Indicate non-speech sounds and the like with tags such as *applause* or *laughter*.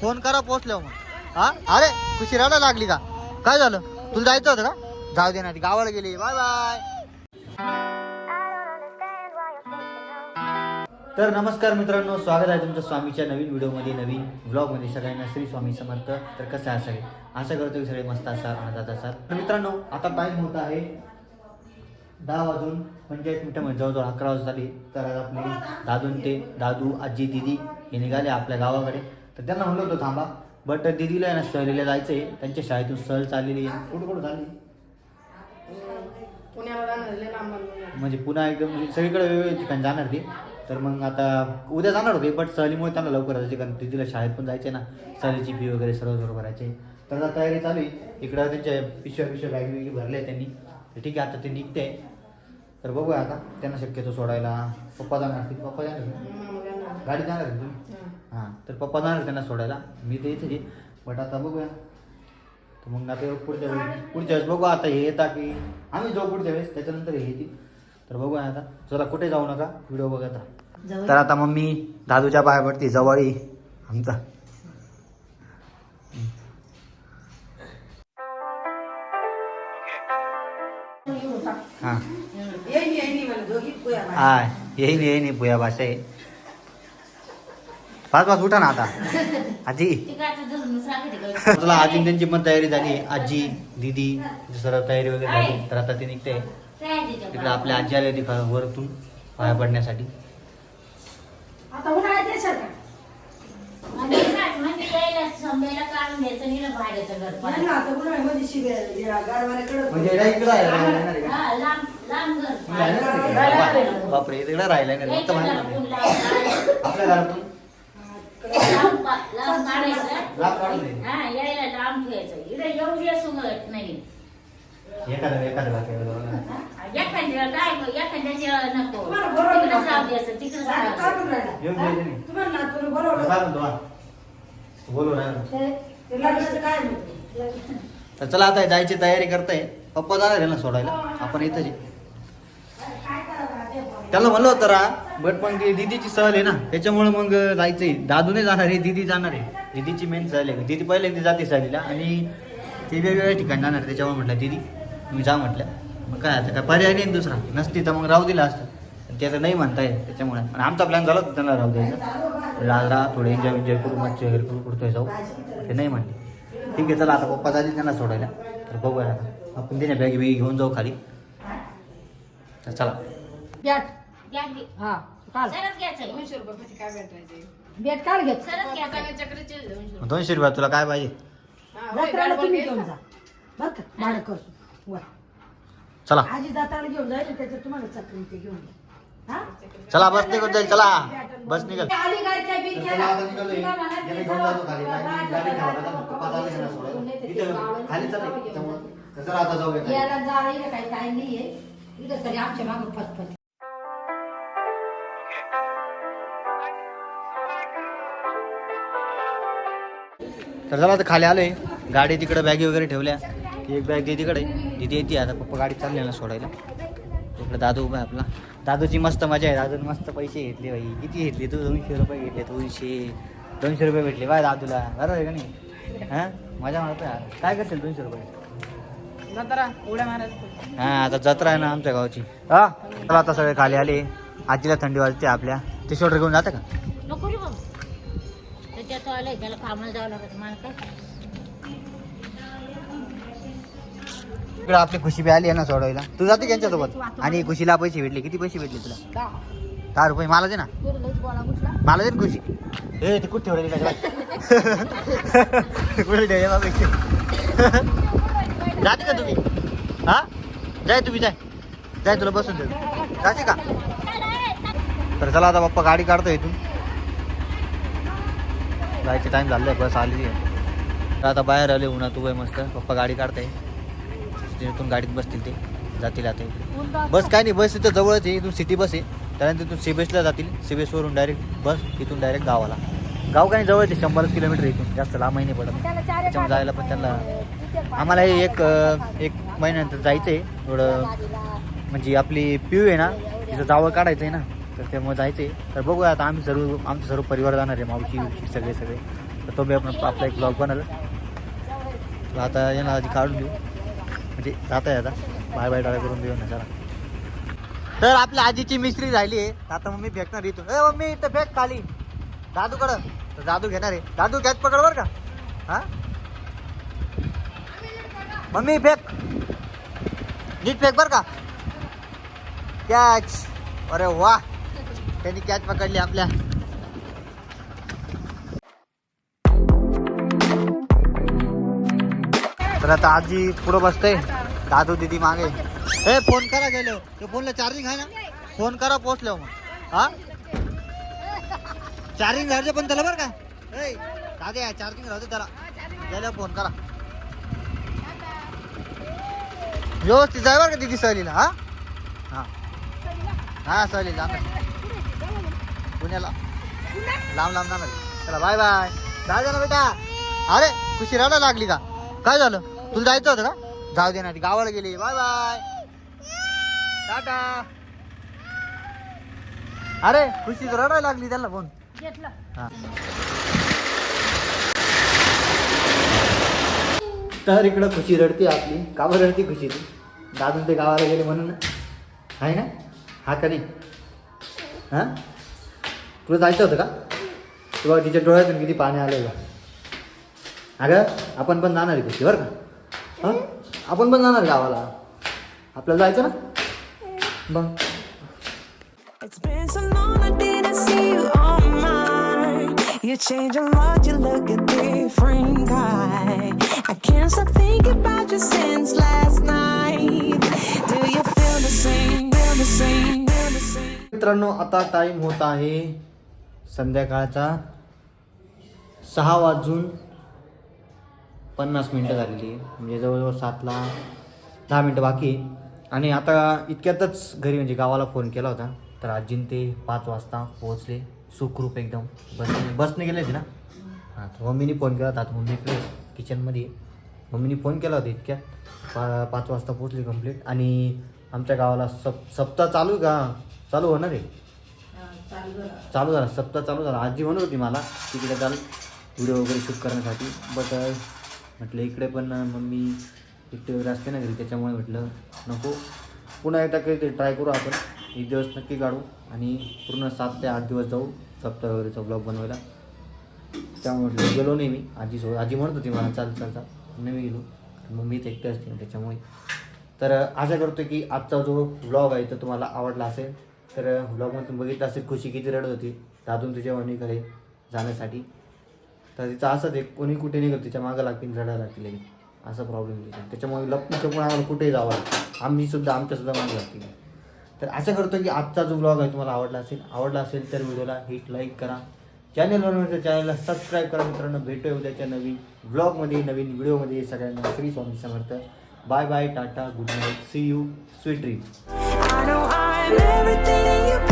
Phone करा पोहोचल्यावर मग हा? अरे खुशी रडायला लागली का? काय झालं? तुला जायचं होतं का? जाऊ दे ना ती गावाला गेली. Bye bye. तर नमस्कार मित्रांनो स्वागत आहे तुमचं स्वामीच्या नवीन व्हिडिओमध्ये नवीन व्लॉगमध्ये सगळ्यांना श्री स्वामी समर्थ. तर कसं आहे सगळे? आशा करतो की सगळे मस्त असाल आनंदात असाल. तर मित्रांनो आता टाईम होत आहे दहा वाजून पंचेचाळीस म्हणजे जवळजवळ अकरा वाजता झाली तर आज आपले दादून ते दादू आजी दिदी हे निघाले आपल्या गावाकडे. तर त्यांना म्हणलं होतं थांबा. बट दिदीला आहे ना सहलीला जायचं आहे त्यांच्या शाळेतून सहल चाललेली आहे. कुठं कुठं झाली पुण्याला जाणार लय लांब लांब जाणार. म्हणजे पुन्हा एकदम म्हणजे सगळीकडे वेगवेगळे ठिकाणी जाणार ते. तर मग आता उद्या जाणार होते बट सहलीमुळे त्यांना लवकर जायचे कारण दिदीला शाळेत पण जायचे ना. सहलीची फी वगैरे सर्व सर्व भरायचे तर आता तयारी चालू आहे. इकडं त्यांच्या पिशव्या पिशव्या बॅग बिगी भरल्या त्यांनी. तर ठीक आहे आता ते निघते तर बघूया आता. त्यांना शक्यतो सोडायला. पप्पा जाणार पप्पा जाणार? मामा जाणार. गाडी जाणार आहे तुम्ही? हं. तर पप्पा जाणार त्यांना सोडायला. मी ते इथे बट आता बघूया. तर मग आता पुढच्या वेळेस पुढच्या वेळेस बघू आता हे येतात की आम्ही जाऊ पुढच्या वेळेस त्याच्यानंतर हे येतील. तर बघूया आता. चला कुठे जाऊ नका? व्हिडिओ बघत राहा तर आता मम्मी दादूच्या पाया पडते जवळी आमचा. हां येईन, येईन पुया भाषा आहे. पाच पाच उठा ना आता. *laughs* आजी. तुला आजी त्यांची पण तयारी झाली. आजी दीदी सर्व तयारी वगैरे झाली. तर आता ते निघते. तिकडे आपल्या आजी आली होती वरतून पाया पडण्यासाठी. आता उन्हाळ्यात येशाल का? नाही ना, आता उन्हाळ्यामध्ये नाही. एखादं एखादं बाकी बरोबर. येऊन नाही. तुम्हाला बरोबर काय म्हणतो हा? तू बोलू लग्नाचं काय म्हणतो? तर चला आता जायची तयारी करताय पप्पा जाणार आहे ना सोडायला आपण इथंच आहे. त्याला म्हणलं होतं रा बट पण ती दीदीची सहल आहे ना त्याच्यामुळे मग जायचंय. दादू नाही जाणार आहे दीदी जाणार आहे. दीदीची मेन सहल आहे. दीदी पहिल्यांदा जाते सहलीला आणि ते वेगवेगळ्या ठिकाणी जाणार त्याच्यामुळे म्हटलं दीदी तुम्ही जा म्हटलं. मग काय आता काय पर्याय नाही दुसरा. नसती तर मग राहू दिला असतं. त्याचं नाही म्हणताय त्याच्यामुळे. आणि आमचा प्लॅन झाला होता त्यांना राहू द्यायचा. राज राहा थोडे एन्जॉय एन्जॉय करू मच्छी वगैरे करू कुठतोय जाऊ. ते नाही म्हणले. ठीक आहे चला आता पप्पा जातील त्यांना सोडायला. तर बघूया आता. आपण त्याच्या बॅग बिगी घेऊन जाऊ खाली. तर चला. बॅट हा काल बॅट काल घेत. दोनशे रुपया. तुला काय पाहिजे? जत्राला तुम्ही घेऊन जा. बरं का? भाडं करतो वर. चला. आजी घेऊन जाईल त्याच्यात तुम्हाला चक्री ते घेऊन जा. हा? चला बस निघून जाईल. चला. बस निघल. अलीगडच्या. तिला म्हणा. जाऊ. याला जायला काही टाइम नाहीये. इथं तरी आमच्या मागं तर चला आता खाली आलोय. गाडी तिकडे बॅगी वगैरे ठेवल्या. ती एक बॅग तिकडे. तिथे येते आता. पप्पा गाडी चालली ना सोडायला. इकडे दादू उभा आहे आपला. दादूची मस्त मजा आहे. दादूने मस्त पैसे घेतले बाई. किती घेतले? तू दोनशे रुपये घेतले. दोनशे. दोनशे रुपये भेटले. बाय दादूला. बरोबर आहे का नाही? हां? मजा मारतो यार. काय करतील दोनशे रुपये? हा आता जत्रा आहे ना आमच्या गावची. हा? चला आता सगळे खाली आले. आजीला थंडी वाजते आपल्या. ते शोल्डर घेऊन जातं का? आलंय त्याला कामाला जावं लागत मला काय इकडे आपली खुशी बी आली आहे ना सोडवायला. तू जाते त्यांच्यासोबत आणि खुशीला पैसे भेटले किती पैसे भेटले तुला? दहा. रुपये मला दे ना. मला दे ना खुशी. ए ते कुठे ठेवले कुठे ठेवले बाबा जाते का तुम्ही? हा? जाय तुम्ही जाय. जाय तुला बसून दे जाते का? तर चला आता पप्पा गाडी काढतो इथून. जायचं टाईम झाले बस आली. आहे तर आता बाहेर आले उन्हा तू मस्त. पप्पा गाडी काढताय. तिथून गाडीत बसतील ते. जातील आता बस काय नाही बस इथं जवळच आहे. इथून सिटी बस आहे. त्यानंतर तिथून सीबीएसला जातील. सीबीएसवरून डायरेक्ट बस इथून डायरेक्ट गावाला. गाव काही जवळच आहे. शंभरच किलोमीटर इथून. जास्त लांब नाही पडत. त्याच्यामुळे जायला पण त्यांना आम्हाला हे एक एक महिन्यानंतर जायचं आहे थोडं म्हणजे आपली पिऊ आहे ना तिचं जावं काढायचं आहे ना. तर त्यामुळे जायचं आहे तर बघूया आता आम्ही सर्व आमचं सर्व परिवार जाणार आहे मावशी उशी सगळे सगळे. तर तो मी आपण आपला एक ब्लॉग बनवला. तर आता येणार आधी काढून देऊ. म्हणजे जात आहे आता. बाय बाय डाळा करून देऊ ना चला. तर आपल्या आजीची मिस्त्री झाली आहे. आता मम्मी भेटणार इथून. ए मम्मी इथं फेक खाली. दादूकडं. तर दादू घेणार आहे. दादू घ्यात पकड बर का? हा? Mummy fake. नीट फेक बर का? कॅच अरे वा. त्यांनी कॅच पकडली आपल्या. तर आता आजी पुढं बसते दादू दिदी मागे. ए फोन करा गेलो. ते फोनला चार्जिंग आहे ना? फोन करा पोहोचलो मग. हा? चार्जिंग झालं पण त्याला बरं का? ए दादे चार्जिंग राहते त्याला. गेल्यावर फोन करा. व्यवस्थित जाय बरं का दिदी सहलीला हा? हा. हा सहली पुण्याला. लांब लांब जाणार चला बाय बाय जाऊ दे ना बेटा. अरे खुशी रडायला लागली का? काय झालं? तुला जायचं होतं का? जाऊ दे ना ती गावाला गेली. Bye bye tata. अरे खुशी तर रडायला लागली त्याला फोन घेतलं. हा. तर इकडं खुशी रडते आपली. का बरं रडती खुशी ती? दादू ते गावाला गेले म्हणून आहे ना? हा का नाही हां? तुला जायचं होतं का तुला तिच्या डोळ्यातून किती पाणी आलं का अगं आपण पण जाणार आहे खुशी बरं का हां आपण पण जाणार गावाला आपल्याला जायचं ना मग It's been so long I didn't see you on mine. You change a lot, you look a different guy. I can't stop thinking about you since last night. Do you feel the same? Feel the same? Feel the same? मित्रांनो आता time होत आहे संध्याकाळचा सहा वाजून पन्नास मिनटं झालेली आहे. म्हणजे जवळजवळ सातला दहा मिनटं बाकी आणि आता इतक्यातच घरी म्हणजे गावाला फोन केला होता. तर आजीन ते पाच वाजता पोहोचले. सुखरूप एकदम. बसने बसने गेले होते ना? हां तर मम्मीने फोन केला होता. आता मम्मी इकडे किचनमध्ये मम्मीने फोन केला होता इतक्यात. पा पाच वाजता पोहोचली कंप्लीट. आणि आमच्या गावाला सप सप्ताह चालू आहे का? चालू होणार आहे. चालू झाला. सप्ताह चालू झाला. आजी म्हणत होती मला तिकडे चाल व्हिडिओ वगैरे शूट करण्यासाठी. बट म्हटलं इकडे पण मम्मी एकटे वगैरे असते ना घरी त्याच्यामुळे म्हटलं नको. पुन्हा एकदा काही ट्राय करू आपण. एक दिवस नक्की काढू आणि पूर्ण सात ते आठ दिवस जाऊ सप्ताह वगैरेचा ब्लॉग बनवायला. त्यामुळे म्हटलं गेलो नाही मी. आजीसोबत आजी म्हणत होती मला चाल चाल चाल. नाही मी गेलो. मग मी एकटे असते त्याच्यामुळे. तर आशा करतो की आजचा जो व्लॉग आहे तो तुम्हाला आवडला असेल. तर ब्लॉगमधून बघितलं असेल खुशी किती रडत होती. दादून तुझ्या वणीकडे जाण्यासाठी. तर तिचा असंच एक कोणी कुठे नाही तिच्या मागं लागतील रडायला लागतील असा प्रॉब्लेम तिचा त्याच्यामुळे लपून पण आम्हाला कुठेही जावं लागतं आम्हीसुद्धा आमच्यासुद्धा मागं लागतील. तर आशा करतो की आजचा जो ब्लॉग आहे तुम्हाला आवडला असेल आवडला असेल तर व्हिडिओला हिट लाईक करा. चॅनलवर नसेल चॅनलला सबस्क्राईब करा मित्रांनो. भेटूया उद्याच्या नवीन ब्लॉगमध्ये नवीन व्हिडिओमध्ये सगळ्यांना Shri Swami Samarth. Bye bye tata good night see you sweet dream everything everything you